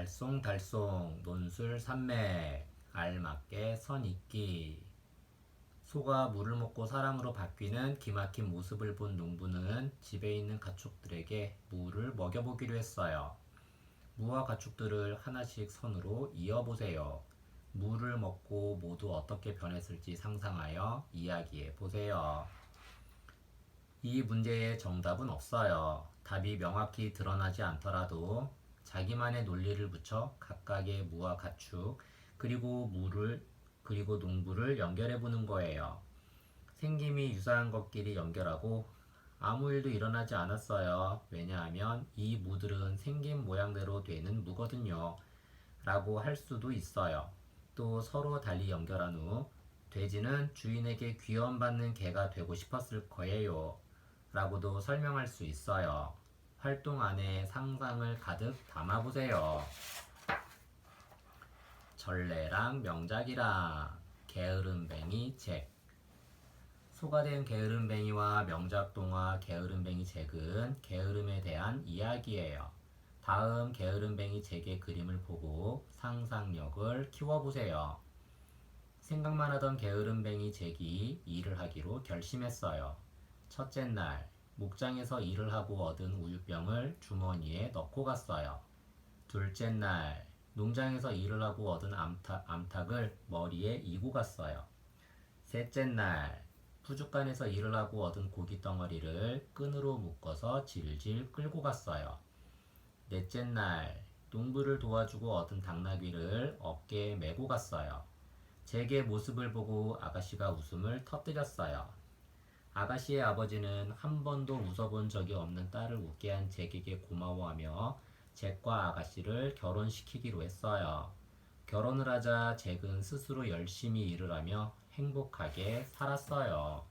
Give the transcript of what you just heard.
알쏭달쏭 논술 산맥 알맞게 선있기 소가 물을 먹고 사람으로 바뀌는 기막힌 모습을 본 농부는 집에 있는 가축들에게 물을 먹여보기로 했어요. 무와 가축들을 하나씩 선으로 이어보세요. 물을 먹고 모두 어떻게 변했을지 상상하여 이야기해 보세요. 이 문제의 정답은 없어요. 답이 명확히 드러나지 않더라도 자기만의 논리를 붙여 각각의 무와 가축 그리고 무를 그리고 농부를 연결해 보는 거예요. 생김이 유사한 것끼리 연결하고 아무 일도 일어나지 않았어요. 왜냐하면 이 무들은 생긴 모양대로 되는 무거든요. 라고 할 수도 있어요. 또 서로 달리 연결한 후 돼지는 주인에게 귀여움받는 개가 되고 싶었을 거예요. 라고도 설명할 수 있어요. 활동 안에 상상을 가득 담아보세요. 전래랑 명작이랑 게으름뱅이 책 소가 된 게으름뱅이와 명작동화 게으름뱅이 책은 게으름에 대한 이야기예요. 다음 게으름뱅이 책의 그림을 보고 상상력을 키워보세요. 생각만 하던 게으름뱅이 잭이 일을 하기로 결심했어요. 첫째 날, 목장에서 일을 하고 얻은 우유병을 주머니에 넣고 갔어요. 둘째 날, 농장에서 일을 하고 얻은 암탉, 암탉을 머리에 이고 갔어요. 셋째 날, 푸주간에서 일을 하고 얻은 고기 덩어리를 끈으로 묶어서 질질 끌고 갔어요. 넷째 날, 농부를 도와주고 얻은 당나귀를 어깨에 메고 갔어요. 잭의 모습을 보고 아가씨가 웃음을 터뜨렸어요. 아가씨의 아버지는 한 번도 웃어본 적이 없는 딸을 웃게 한 잭에게 고마워하며 잭과 아가씨를 결혼시키기로 했어요. 결혼을 하자 잭은 스스로 열심히 일을 하며 행복하게 살았어요.